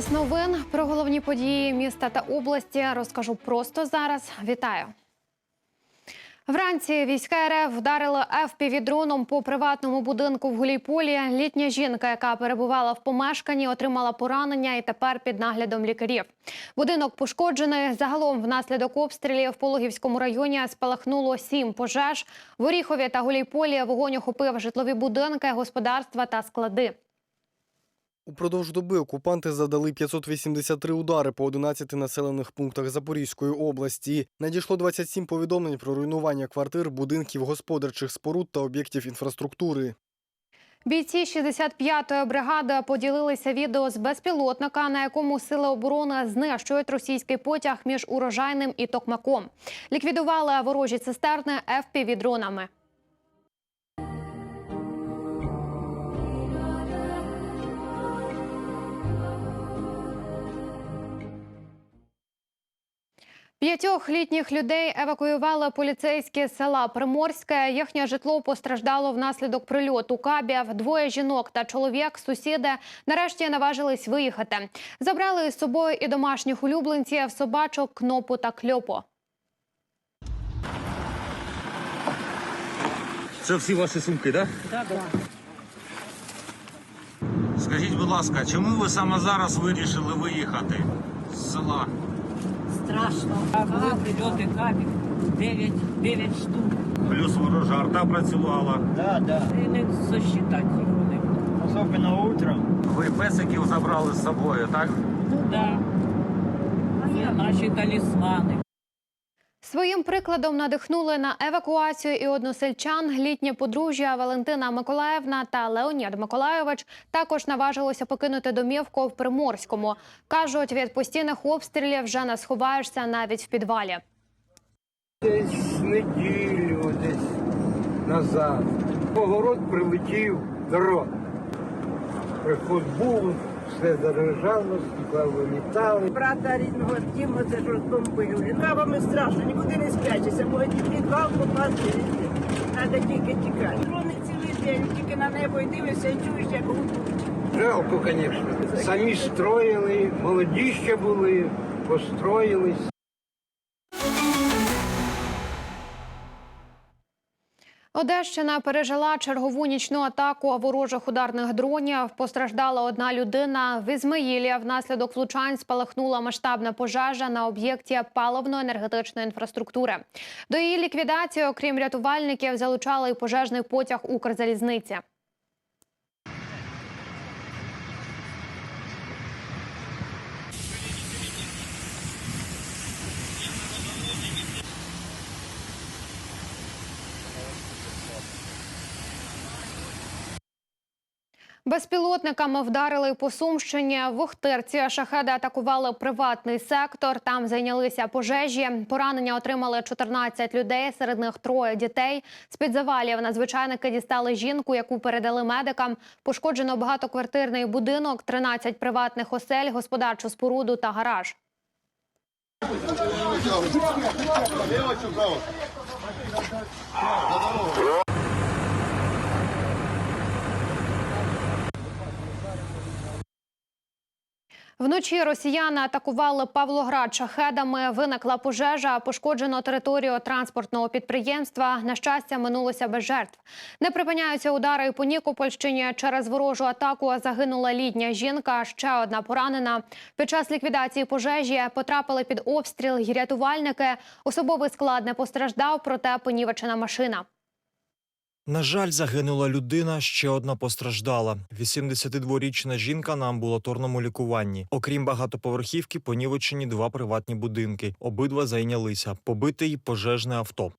Час новин про головні події міста та області розкажу просто зараз. Вітаю. Вранці війська РФ вдарили ФПВ-дроном по приватному будинку в Гулійполі. Літня жінка, яка перебувала в помешканні, отримала поранення і тепер під наглядом лікарів. Будинок пошкоджений. Загалом внаслідок обстрілів в Пологівському районі спалахнуло сім пожеж. В Оріхові та Гулійполі вогонь охопив житлові будинки, господарства та склади. Упродовж доби окупанти завдали 583 удари по 11 населених пунктах Запорізької області. Надійшло 27 повідомлень про руйнування квартир, будинків, господарчих споруд та об'єктів інфраструктури. Бійці 65-ї бригади поділилися відео з безпілотника, на якому сили оборони знищують російський потяг між урожайним і токмаком. Ліквідували ворожі цистерни FPV-дронами. П'ятьох літніх людей евакуювали поліцейські з села Приморське. Їхнє житло постраждало внаслідок прильоту кабів. Двоє жінок та чоловік, сусіди, нарешті наважились виїхати. Забрали з собою і домашніх улюбленців собачок, кнопу та кльопу. Це всі ваші сумки, так? Так, так. Скажіть, будь ласка, чому ви саме зараз вирішили виїхати з села? Страшно. Були прильоти кабів. Дев'ять, дев'ять штук. Плюс ворожа арта працювала. Да, да. І не сосчитати їх вони. Особливо утром. Ви песиків забрали з собою, так? Ну так. да. Це наші талісмани. Своїм прикладом надихнули на евакуацію і односельчан. Літнє подружжя Валентина Миколаївна та Леонід Миколайович також наважилися покинути домівку в Приморському. кажуть, від постійних обстрілів вже не сховаєшся навіть в підвалі. Десь неділю десь назад. Погород прилетів дрон. Приход був, все заряджало, стекла вилітали. брата рідного Діму це ж розбомбили. Травами страшно, нікуди не спрячешся. І в підвал попасти. Треба тільки тікати. Дрони цілий день, тільки на небо і дивишся і чуєш, як гудуть. Жалко, звісно. Самі строїли, молоді ще були, построїлись. Одещина пережила чергову нічну атаку ворожих ударних дронів. Постраждала одна людина. В Ізмаїлі внаслідок влучань спалахнула масштабна пожежа на об'єкті паливно-енергетичної інфраструктури. До її ліквідації, окрім рятувальників, залучали й пожежний потяг Укрзалізниці. Безпілотниками вдарили по Сумщині. В Охтирці шахеди атакували приватний сектор. Там зайнялися пожежі. Поранення отримали 14 людей, серед них троє дітей. З під завалів надзвичайники дістали жінку, яку передали медикам. Пошкоджено багатоквартирний будинок, 13 приватних осель, господарчу споруду та гараж. Вночі росіяни атакували Павлоград шахедами. Виникла пожежа, пошкоджено територію транспортного підприємства. На щастя, минулося без жертв. Не припиняються удари і по Нікопольщині. Через ворожу атаку загинула літня жінка. Ще одна поранена. Під час ліквідації пожежі потрапили під обстріл й рятувальники. Особовий склад не постраждав, проте понівечена машина. На жаль, загинула людина, ще одна постраждала. 82-річна жінка на амбулаторному лікуванні. Окрім багатоповерхівки, понівечені два приватні будинки. Обидва зайнялися. побитий пожежне авто.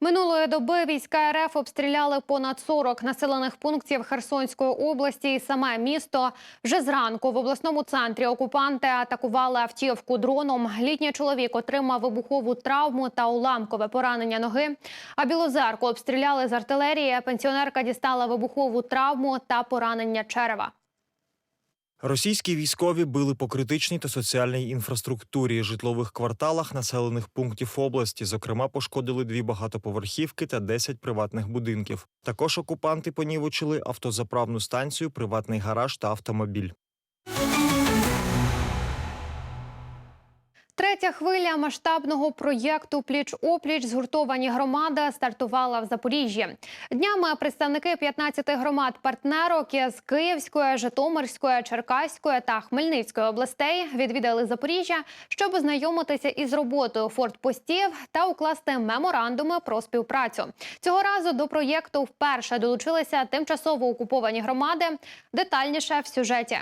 Минулої доби війська РФ обстріляли понад 40 населених пунктів Херсонської області і саме місто. Вже зранку в обласному центрі окупанти атакували автівку дроном. Літній чоловік отримав вибухову травму та уламкове поранення ноги. А Білозерку обстріляли з артилерії. Пенсіонерка дістала вибухову травму та поранення черева. Російські військові били по критичній та соціальній інфраструктурі, житлових кварталах населених пунктів області. Зокрема, пошкодили дві багатоповерхівки та 10 приватних будинків. Також окупанти понівочили автозаправну станцію, приватний гараж та автомобіль. Третя хвиля масштабного проєкту Пліч-опліч згуртовані громади стартувала в Запоріжжі. Днями представники 15 громад партнерок з Київської, Житомирської, Черкаської та Хмельницької областей відвідали Запоріжжя, щоб ознайомитися із роботою фортпостів та укласти меморандуми про співпрацю. Цього разу до проєкту вперше долучилися тимчасово окуповані громади. Детальніше в сюжеті.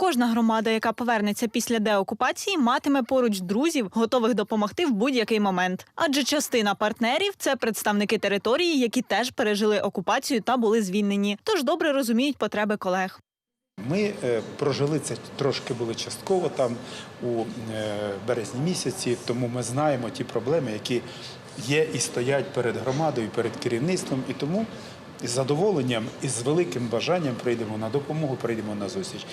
Кожна громада, яка повернеться після деокупації, матиме поруч друзів, готових допомогти в будь-який момент. Адже частина партнерів це представники території, які теж пережили окупацію та були звільнені, тож добре розуміють потреби колег. Ми е, прожили це трошки були частково там у е, березні місяці, тому ми знаємо ті проблеми, які є і стоять перед громадою, перед керівництвом, і тому із задоволенням і з великим бажанням прийдемо на допомогу, прийдемо на зустріч.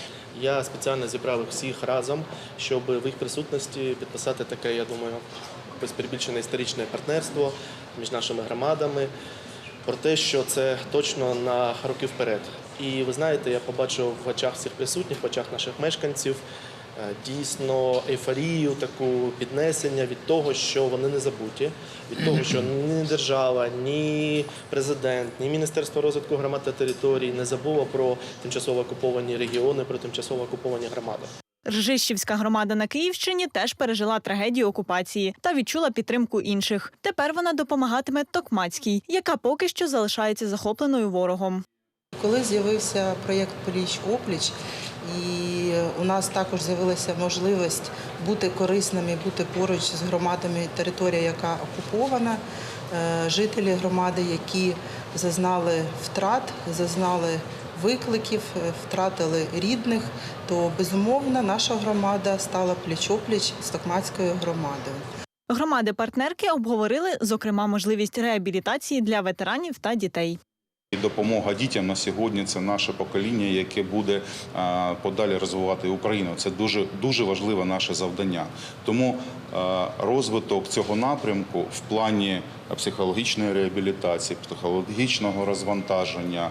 Я спеціально зібрав всіх разом, щоб в їх присутності підписати таке, я думаю, без перебільшене історичне партнерство між нашими громадами про те, що це точно на роки вперед. І ви знаєте, я побачив в очах всіх присутніх, в очах наших мешканців дійсно ейфорію, таку піднесення від того, що вони не забуті, від того, що ні держава, ні президент, ні Міністерство розвитку громад та територій не забуло про тимчасово окуповані регіони, про тимчасово окуповані громади. Ржищівська громада на Київщині теж пережила трагедію окупації та відчула підтримку інших. Тепер вона допомагатиме Токмацькій, яка поки що залишається захопленою ворогом. Коли з'явився проєкт Поліч опліч, і у нас також з'явилася можливість бути корисними, бути поруч з громадами територія, яка окупована, е, жителі громади, які зазнали втрат, зазнали викликів, е, втратили рідних, то безумовно наша громада стала пліч-опліч з Токмацькою громадою. Громади-партнерки обговорили, зокрема, можливість реабілітації для ветеранів та дітей. І допомога дітям на сьогодні це наше покоління, яке буде подалі розвивати Україну. Це дуже дуже важливе наше завдання. Тому розвиток цього напрямку в плані психологічної реабілітації, психологічного розвантаження,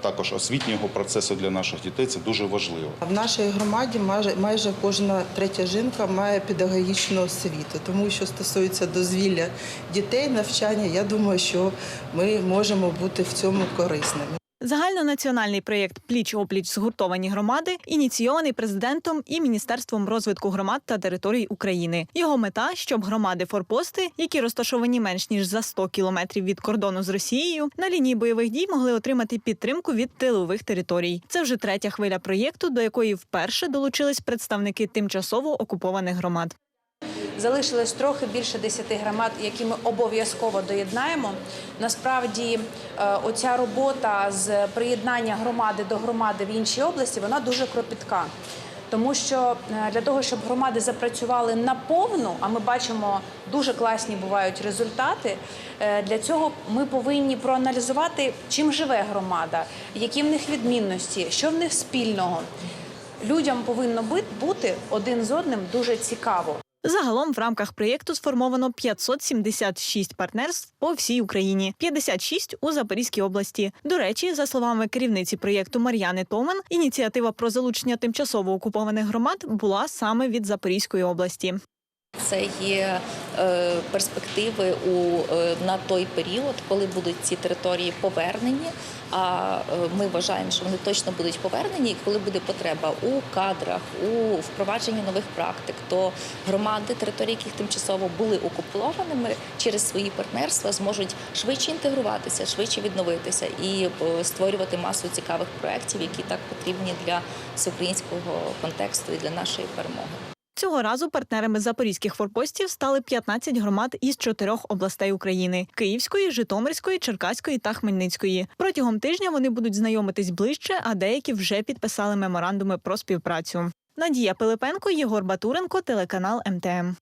також освітнього процесу для наших дітей це дуже важливо. В нашій громаді майже майже кожна третя жінка має педагогічну освіту. Тому що стосується дозвілля дітей, навчання, я думаю, що ми можемо бути в цьому корисними. Загальнонаціональний проєкт Пліч опліч згуртовані громади ініційований президентом і міністерством розвитку громад та територій України. Його мета, щоб громади форпости, які розташовані менш ніж за 100 кілометрів від кордону з Росією, на лінії бойових дій могли отримати підтримку від тилових територій. Це вже третя хвиля проєкту, до якої вперше долучились представники тимчасово окупованих громад. Залишилось трохи більше 10 громад, які ми обов'язково доєднаємо. Насправді, е, оця робота з приєднання громади до громади в іншій області, вона дуже кропітка. Тому що е, для того, щоб громади запрацювали наповну, а ми бачимо дуже класні бувають результати. е, Для цього ми повинні проаналізувати, чим живе громада, які в них відмінності, що в них спільного. Людям повинно бути один з одним дуже цікаво. Загалом в рамках проєкту сформовано 576 партнерств по всій Україні, 56 у Запорізькій області. До речі, за словами керівниці проєкту Мар'яни Томен, ініціатива про залучення тимчасово окупованих громад була саме від Запорізької області. Це є е, перспективи у е, на той період, коли будуть ці території повернені. А е, ми вважаємо, що вони точно будуть повернені. І коли буде потреба у кадрах, у впровадженні нових практик, то громади, території, яких тимчасово були окупованими через свої партнерства, зможуть швидше інтегруватися, швидше відновитися і створювати масу цікавих проєктів, які так потрібні для всеукраїнського контексту і для нашої перемоги. Цього разу партнерами запорізьких форпостів стали 15 громад із чотирьох областей України: Київської, Житомирської, Черкаської та Хмельницької. Протягом тижня вони будуть знайомитись ближче, а деякі вже підписали меморандуми про співпрацю. Надія Пилипенко, Єгор Батуренко, телеканал МТМ.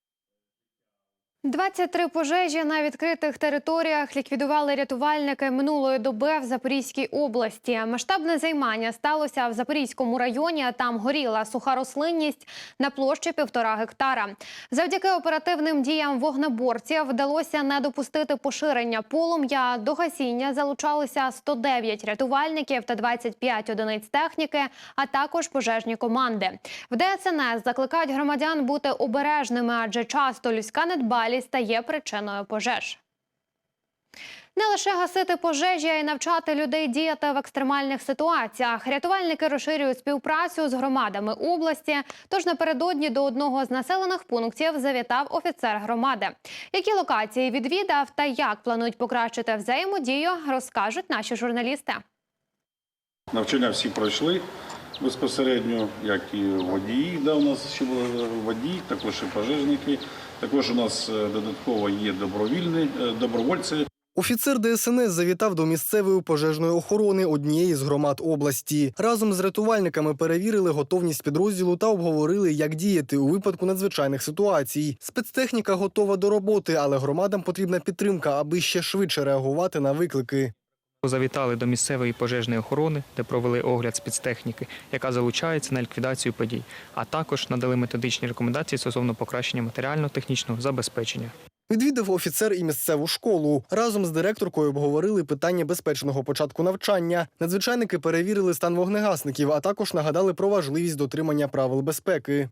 23 пожежі на відкритих територіях ліквідували рятувальники минулої доби в Запорізькій області. Масштабне займання сталося в Запорізькому районі. Там горіла суха рослинність на площі півтора гектара. Завдяки оперативним діям вогнеборців вдалося не допустити поширення полум'я. До гасіння залучалися 109 рятувальників та 25 одиниць техніки, а також пожежні команди. В ДСНС закликають громадян бути обережними, адже часто людська недбалість стає причиною пожеж. Не лише гасити пожежі, а й навчати людей діяти в екстремальних ситуаціях. Рятувальники розширюють співпрацю з громадами області. Тож напередодні до одного з населених пунктів завітав офіцер громади. Які локації відвідав та як планують покращити взаємодію, розкажуть наші журналісти. Навчання всі пройшли безпосередньо, як і водії, де у нас ще були водії, також і пожежники. Також у нас е, додатково є добровільні е, добровольці. Офіцер ДСНС завітав до місцевої пожежної охорони однієї з громад області. Разом з рятувальниками перевірили готовність підрозділу та обговорили, як діяти у випадку надзвичайних ситуацій. Спецтехніка готова до роботи, але громадам потрібна підтримка, аби ще швидше реагувати на виклики. Завітали до місцевої пожежної охорони, де провели огляд спецтехніки, яка залучається на ліквідацію подій, а також надали методичні рекомендації стосовно покращення матеріально-технічного забезпечення. Відвідав офіцер і місцеву школу. Разом з директоркою обговорили питання безпечного початку навчання. Надзвичайники перевірили стан вогнегасників, а також нагадали про важливість дотримання правил безпеки.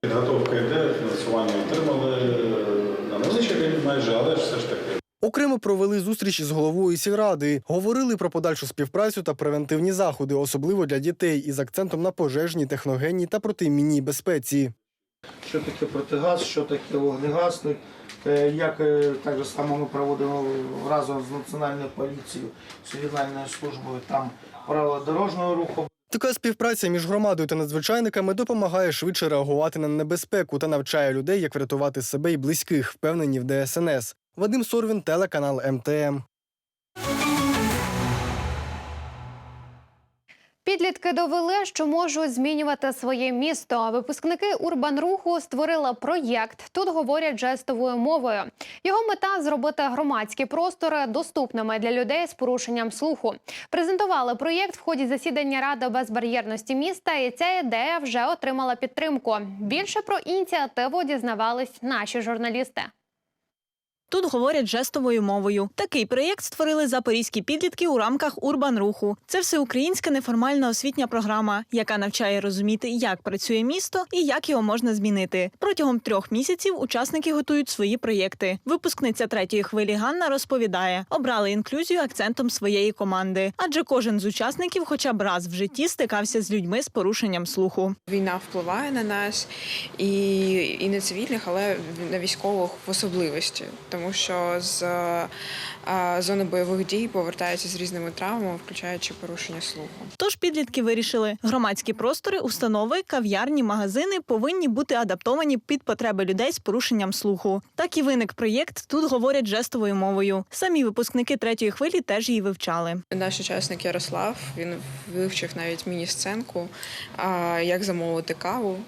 Підготовка йде, фінансування отримали е, на невеличкий майже, але все ж таки. Окремо провели зустріч із головою сільради. Говорили про подальшу співпрацю та превентивні заходи, особливо для дітей, із акцентом на пожежній, техногенній та протимінній безпеці. Що таке протигаз, що таке вогнегасник, е, як е, так само ми проводимо разом з Національною поліцією, з службою там правила дорожнього руху. Така співпраця між громадою та надзвичайниками допомагає швидше реагувати на небезпеку та навчає людей, як врятувати себе і близьких, впевнені в ДСНС. Вадим Сорвін, телеканал МТМ. Підлітки довели, що можуть змінювати своє місто. Випускники Урбанруху створили проєкт. Тут говорять жестовою мовою. Його мета зробити громадські простори доступними для людей з порушенням слуху. Презентували проєкт в ході засідання ради безбар'єрності міста, і ця ідея вже отримала підтримку. Більше про ініціативу дізнавались наші журналісти. Тут говорять жестовою мовою. Такий проєкт створили запорізькі підлітки у рамках Урбанруху. Це всеукраїнська неформальна освітня програма, яка навчає розуміти, як працює місто і як його можна змінити. Протягом трьох місяців учасники готують свої проєкти. Випускниця третьої хвилі Ганна розповідає, обрали інклюзію акцентом своєї команди, адже кожен з учасників, хоча б раз в житті, стикався з людьми з порушенням слуху. Війна впливає на нас і, і на цивільних, але на військових в особливості, тому що з е, зони бойових дій повертаються з різними травмами, включаючи порушення слуху. Тож підлітки вирішили, громадські простори, установи, кав'ярні, магазини повинні бути адаптовані під потреби людей з порушенням слуху. Так і виник проєкт. Тут говорять жестовою мовою. Самі випускники третьої хвилі теж її вивчали. Наш учасник Ярослав він вивчив навіть міні-сценку, як замовити каву.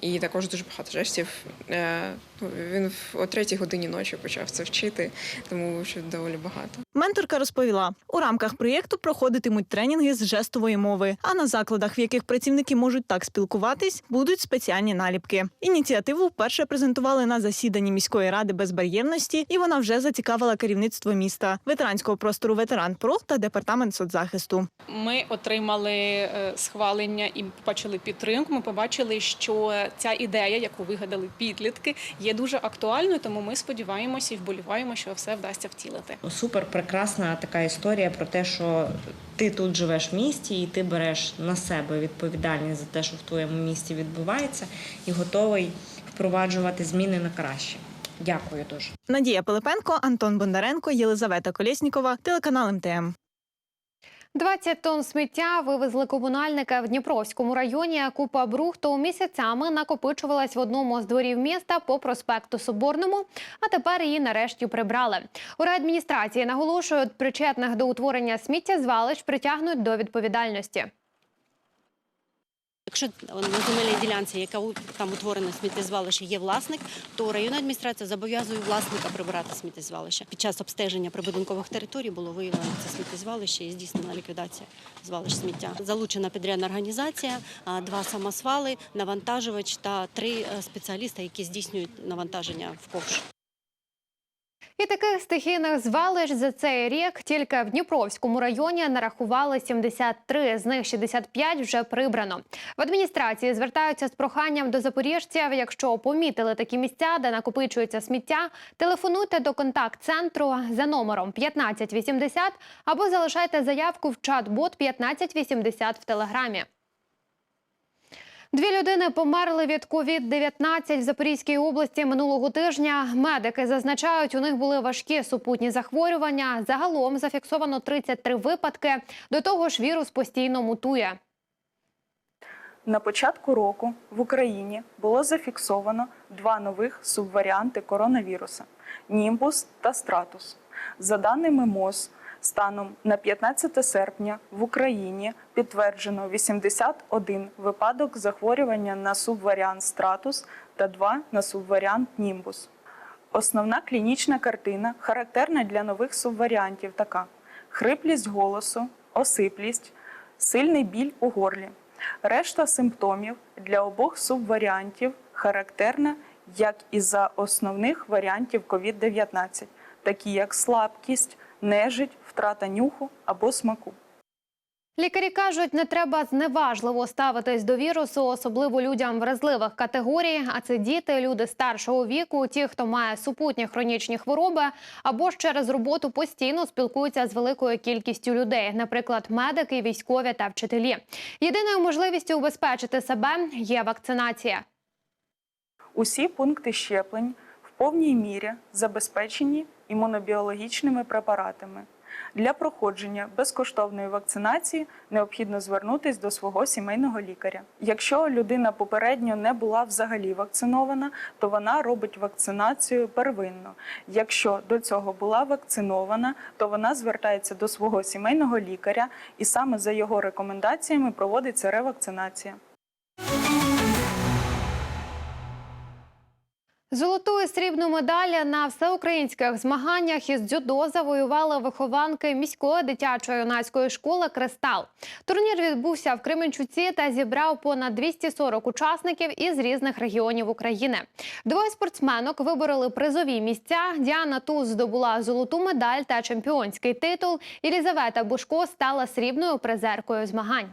І також дуже багато жестів. Е, ну, Він в- о третій годині ночі почав це вчити, тому вивчив доволі багато. Менторка розповіла, у рамках проєкту проходитимуть тренінги з жестової мови. А на закладах, в яких працівники можуть так спілкуватись, будуть спеціальні наліпки. Ініціативу вперше презентували на засіданні міської ради безбар'єрності, і вона вже зацікавила керівництво міста, ветеранського простору Ветеран Про та департамент соцзахисту. Ми отримали е, схвалення і побачили підтримку. Ми побачили, що ця ідея, яку вигадали підлітки, є дуже актуальною. Тому ми сподіваємося і вболіваємо, що все вдасться втілити. Супер прекрасна така історія про те, що ти тут живеш в місті, і ти береш на себе відповідальність за те, що в твоєму місті відбувається, і готовий впроваджувати зміни на краще. Дякую дуже. Надія Пилипенко, Антон Бондаренко, Єлизавета Колєснікова, телеканал МТМ. 20 тонн сміття вивезли комунальники в Дніпровському районі. Купа брухту місяцями накопичувалась в одному з дворів міста по проспекту Соборному, а тепер її нарешті прибрали. У райадміністрації наголошують, причетних до утворення сміттєзвалищ притягнуть до відповідальності. Якщо на земельній ділянці, яка там утворена сміттєзвалище, є власник, то районна адміністрація зобов'язує власника прибирати сміттєзвалище. Під час обстеження прибудинкових територій було виявлено це сміттєзвалище і здійснена ліквідація звалищ сміття. Залучена підрядна організація, два самосвали, навантажувач та три е, спеціаліста, які здійснюють навантаження в ковш. І таких стихійних звалищ за цей рік тільки в Дніпровському районі нарахували 73, з них 65 вже прибрано. В адміністрації звертаються з проханням до запоріжців. Якщо помітили такі місця, де накопичується сміття, телефонуйте до контакт-центру за номером 1580 або залишайте заявку в чат-бот 1580 в телеграмі. Дві людини померли від COVID-19 в Запорізькій області минулого тижня. Медики зазначають, у них були важкі супутні захворювання. Загалом зафіксовано 33 випадки. До того ж, вірус постійно мутує. На початку року в Україні було зафіксовано два нових субваріанти коронавіруса німбус та стратус. За даними МОЗ, станом на 15 серпня в Україні підтверджено 81 випадок захворювання на субваріант стратус та 2 на субваріант німбус. Основна клінічна картина характерна для нових субваріантів така: хриплість голосу, осиплість, сильний біль у горлі. Решта симптомів для обох субваріантів характерна як і за основних варіантів COVID-19, такі як слабкість, нежить, втрата нюху або смаку. Лікарі кажуть, не треба зневажливо ставитись до вірусу, особливо людям вразливих категорій. А це діти, люди старшого віку, ті, хто має супутні хронічні хвороби, або ж через роботу постійно спілкуються з великою кількістю людей, наприклад, медики, військові та вчителі. Єдиною можливістю убезпечити себе є вакцинація. Усі пункти щеплень в повній мірі забезпечені імунобіологічними препаратами. Для проходження безкоштовної вакцинації необхідно звернутися до свого сімейного лікаря. Якщо людина попередньо не була взагалі вакцинована, то вона робить вакцинацію первинно. Якщо до цього була вакцинована, то вона звертається до свого сімейного лікаря і саме за його рекомендаціями проводиться ревакцинація. Золоту і срібну медалі на всеукраїнських змаганнях із дзюдо завоювали вихованки міської дитячо-юнацької школи Кристал. Турнір відбувся в Кременчуці та зібрав понад 240 учасників із різних регіонів України. Двоє спортсменок вибороли призові місця. Діана Туз здобула золоту медаль та чемпіонський титул. Єлізавета Бушко стала срібною призеркою змагань.